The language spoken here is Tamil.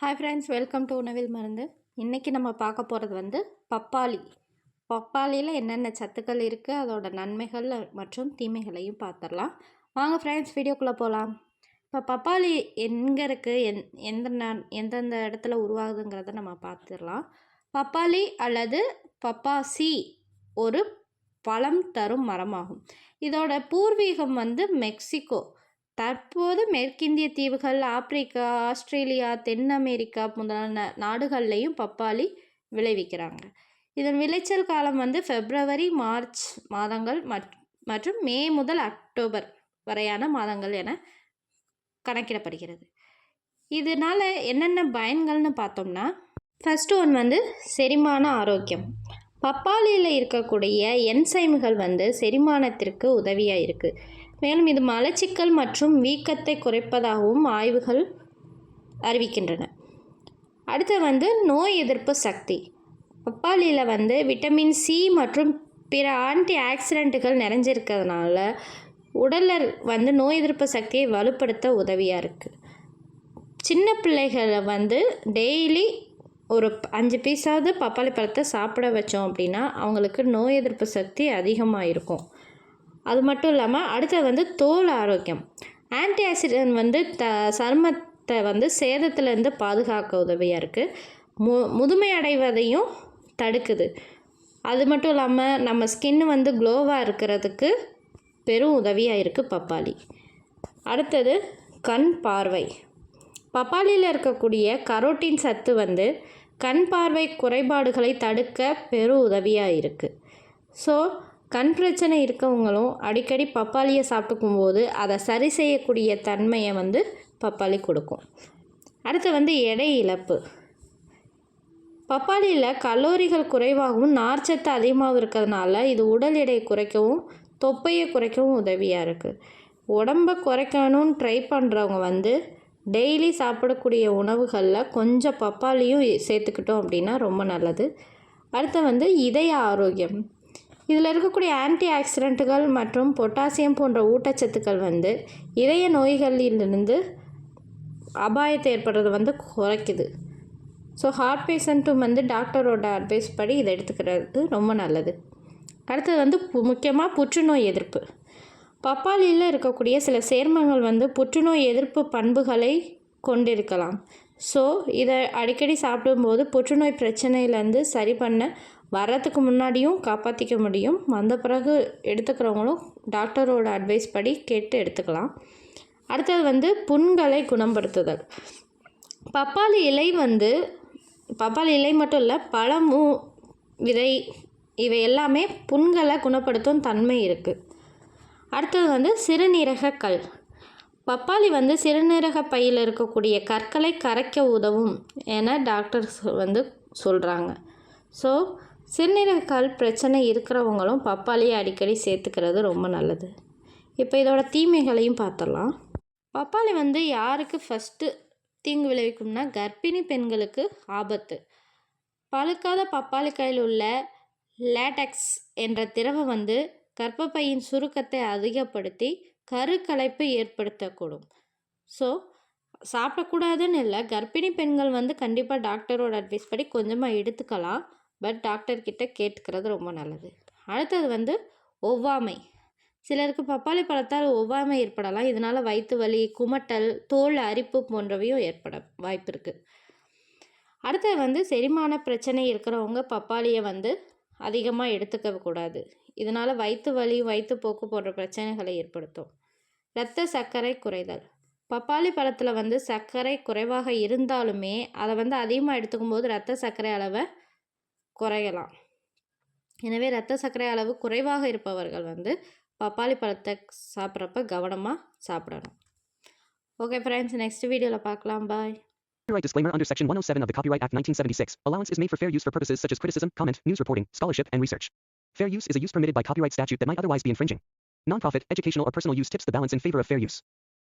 ஹாய் ஃப்ரெண்ட்ஸ் வெல்கம் டு உணவில் மருந்து. இன்றைக்கி நம்ம பார்க்க போகிறது வந்து பப்பாளி. பப்பாளியில் என்னென்ன சத்துக்கள் இருக்குது அதோட நன்மைகள் மற்றும் தீமைகளையும் பார்த்துடலாம். வாங்க ஃப்ரெண்ட்ஸ் வீடியோக்குள்ளே போகலாம் இப்போ பப்பாளி எங்கே இருக்குது எந் எந்த நான் எந்தெந்த இடத்துல உருவாகுதுங்கிறத நம்ம பார்த்துடலாம். பப்பாளி அல்லது பப்பாசி ஒரு பழம் தரும் மரமாகும். இதோட பூர்வீகம் வந்து மெக்சிகோ. தற்போது மேற்கிந்திய தீவுகள் ஆப்பிரிக்கா ஆஸ்திரேலியா தென் அமெரிக்கா முதலான நாடுகள்லையும் பப்பாளி விளைவிக்கிறாங்க. இதன் விளைச்சல் காலம் வந்து பிப்ரவரி மார்ச் மாதங்கள் மற்றும் மே முதல் அக்டோபர் வரையான மாதங்கள் என கணக்கிடப்படுகிறது. இதனால் என்னென்ன பயன்கள்னு பார்த்தோம்னா ஃபஸ்ட்டு ஒன் வந்து செரிமான ஆரோக்கியம். பப்பாளியில் இருக்கக்கூடிய என்சைம்கள் வந்து செரிமானத்திற்கு உதவியாக இருக்குது மேலும் இது மலச்சிக்கல் மற்றும் வீக்கத்தை குறைப்பதாகவும் ஆய்வுகள் அறிவிக்கின்றன. அடுத்து வந்து நோய் எதிர்ப்பு சக்தி. பப்பாளியில் வந்து விட்டமின் சி மற்றும் பிற ஆன்டி ஆக்சிடெண்ட்டுகள் நிறைஞ்சிருக்கிறதுனால உடலில் வந்து நோய் எதிர்ப்பு சக்தியை வலுப்படுத்த உதவியாக இருக்குது சின்ன பிள்ளைகளை வந்து டெய்லி ஒரு ப- அஞ்சு பீஸாவது பப்பாளி பழத்தை சாப்பிட வச்சோம் அப்படின்னா அவங்களுக்கு நோய் எதிர்ப்பு சக்தி அதிகமாக இருக்கும். அது மட்டும் இல்லாமல் அடுத்தது வந்து தோல் ஆரோக்கியம். ஆன்டி ஆக்சிடென்ட் வந்து த சருமத்தை வந்து சேதத்துலேருந்து பாதுகாக்க உதவியாக இருக்குது மு முதுமை அடைவதையும் தடுக்குது. அது மட்டும் இல்லாமல் நம்ம ஸ்கின் வந்து க்ளோவாக இருக்கிறதுக்கு பெரும் உதவியாக இருக்குது பப்பாளி. அடுத்தது கண் பார்வை. பப்பாளியில் இருக்கக்கூடிய கரோட்டின் சத்து வந்து கண் பார்வை குறைபாடுகளை தடுக்க பெரும் உதவியாக இருக்குது ஸோ கண் பிரச்சனை இருக்கவங்களும் அடிக்கடி பப்பாளியை சாப்பிட்டுக்கும்போது அதை சரி செய்யக்கூடிய தன்மையை வந்து பப்பாளி கொடுக்கும். அடுத்து வந்து எடை இழப்பு. பப்பாளியில் கலோரிகள் குறைவாகவும் நார்ச்சத்து அதிகமாகவும் இருக்கிறதுனால இது உடல் எடை குறைக்கவும் தொப்பையை குறைக்கவும் உதவியாக இருக்குது உடம்பை குறைக்கணும்னு ட்ரை பண்ணுறவங்க வந்து டெய்லி சாப்பிடக்கூடிய உணவுகளில் கொஞ்சம் பப்பாளியும் சேர்த்துக்கிட்டோம் அப்படின்னா ரொம்ப நல்லது. அடுத்து வந்து இதய ஆரோக்கியம். இதில் இருக்கக்கூடிய ஆன்டி ஆக்சிடென்ட்டுகள் மற்றும் பொட்டாசியம் போன்ற ஊட்டச்சத்துக்கள் வந்து இதய நோய்களிலிருந்து அபாயத்தை ஏற்படுறது வந்து குறைக்குது. ஸோ ஹார்ட் பேஷண்ட்டும் வந்து டாக்டரோட அட்வைஸ் படி இதை எடுத்துக்கிறது ரொம்ப நல்லது. அடுத்தது வந்து முக்கியமாக புற்றுநோய் எதிர்ப்பு. பப்பாளியில் இருக்கக்கூடிய சில சேர்மங்கள் வந்து புற்றுநோய் எதிர்ப்பு பண்புகளை கொண்டிருக்கலாம். ஸோ இதை அடிக்கடி சாப்பிடும்போது புற்றுநோய் பிரச்சனையிலேருந்து சரி பண்ண வர்றதுக்கு முன்னாடியும் காப்பாற்றிக்க முடியும். வந்த பிறகு எடுத்துக்கிறவங்களும் டாக்டரோட அட்வைஸ் படி கேட்டு எடுத்துக்கலாம். அடுத்தது வந்து புண்களை குணப்படுத்துதல். பப்பாளி இலை வந்து பப்பாளி இலை மட்டும் இல்லை பழமும் விதை இவை எல்லாமே புண்களை குணப்படுத்தும் தன்மை இருக்குது அடுத்தது வந்து சிறுநீரக கல். பப்பாளி வந்து சிறுநீரக பையில் இருக்கக்கூடிய கற்களை கரைக்க உதவும் என டாக்டர்ஸ் வந்து சொல்கிறாங்க ஸோ சிறுநீரகால் பிரச்சனை இருக்கிறவங்களும் பப்பாளியை அடிக்கடி சேர்த்துக்கிறது ரொம்ப நல்லது. இப்போ இதோட தீமைகளையும் பார்த்துடலாம். பப்பாளி வந்து யாருக்கு ஃபஸ்ட்டு தீங்கு விளைவிக்கும்னா கர்ப்பிணி பெண்களுக்கு ஆபத்து. பழுக்காத பப்பாளி காயில் உள்ள லேட்டக்ஸ் என்ற திரவம் வந்து கர்ப்பப்பையின் சுருக்கத்தை அதிகப்படுத்தி கருக்கலைப்பு ஏற்படுத்தக்கூடும். ஸோ சாப்பிடக்கூடாதுன்னு இல்லை கர்ப்பிணி பெண்கள் வந்து கண்டிப்பாக டாக்டரோட அட்வைஸ் படி கொஞ்சமாக எடுத்துக்கலாம். பட் டாக்டர்கிட்ட கேட்டுக்கிறது ரொம்ப நல்லது. அடுத்தது வந்து ஒவ்வாமை. சிலருக்கு பப்பாளி பழத்தால் ஒவ்வாமை ஏற்படலாம். இதனால் வயிற்று வலி குமட்டல் தோல் அரிப்பு போன்றவையும் ஏற்பட வாய்ப்பு இருக்குது அடுத்தது வந்து செரிமான பிரச்சனை இருக்கிறவங்க பப்பாளியை வந்து அதிகமாக எடுத்துக்க கூடாது. இதனால் வயிற்று வலி வயிற்றுப்போக்கு போன்ற பிரச்சனைகளை ஏற்படுத்தும். இரத்த சர்க்கரை குறைதல். பப்பாளி பழத்தில் வந்து சர்க்கரை குறைவாக இருந்தாலுமே அதை வந்து அதிகமாக எடுத்துக்கும் போது ரத்த சர்க்கரை அளவை குறையலாம் எனவே ரத்த சர்க்கரை அளவு குறைவாக இருப்பவர்கள் வந்து பப்பாளி பழத்தை சாப்பிட்றப்ப கவனமாக சாப்பிடணும் ஓகே ஃப்ரெண்ட்ஸ் நெக்ஸ்ட் வீடியோவில் பார்க்கலாம் பாய் Copyright disclaimer under Section 107 of the Copyright Act 1976. Allowance is made for fair use for purposes such as criticism, comment, news reporting, scholarship, and research. Fair use is a use permitted by copyright statute that might otherwise be infringing. Non-profit, educational, or personal use tips the balance in favor of fair use.